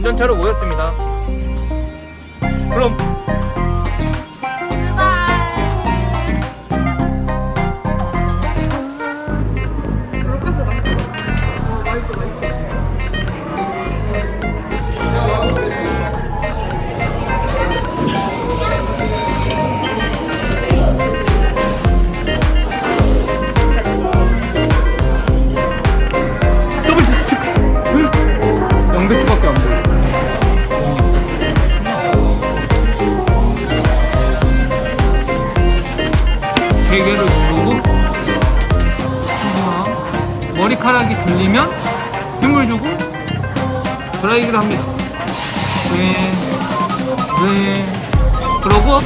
완전체로 모였습니다. 그럼 베개를 누르고 하나, 머리카락이 들리면 힘을 주고 드라이기를 합니다. 네, 네. 그러고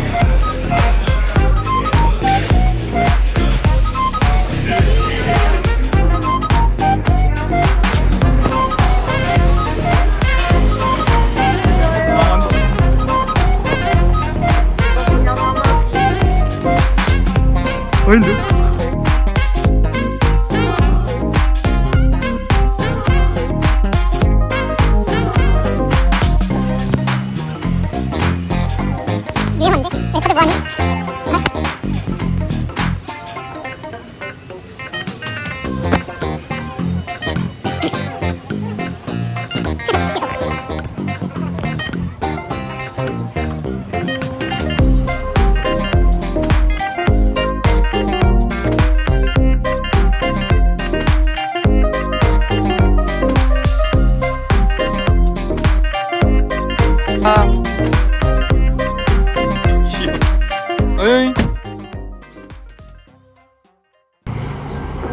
아닌데?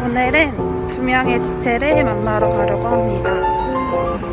오늘은 두 명의 지체를 만나러 가려고 합니다.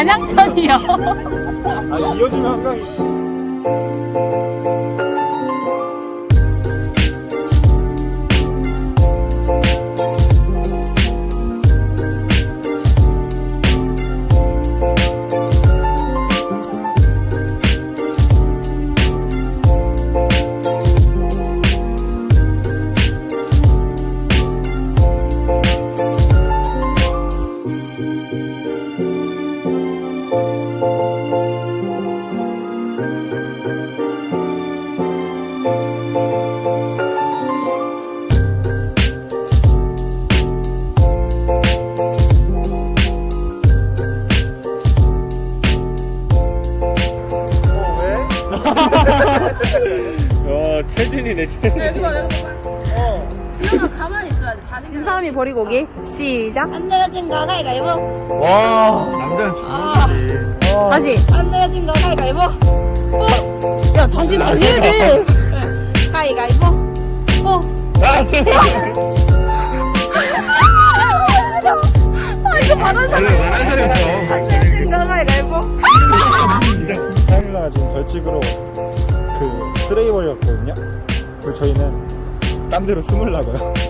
안양천이요. 아 이어지면 한강이 어, 최진이네, 최진. 여기 봐, 여기 봐. 어 가만히 진 사람이 버리고 오기. 시작. 안 내려진 거 가위가위보. 와 남자는 주먹이지 어. 다시. 안 내려진 거 가위가위보. 야 다시 다시 해야 돼. 가위가위보. 뽀. 아, 아 이거 말한 사람. 원래 말한 사람이 있어 생각하니 말고. 사일라가 지금 벌칙으로 그 쓰레기 버렸거든요. 그 저희는 딴 데로 숨으려고요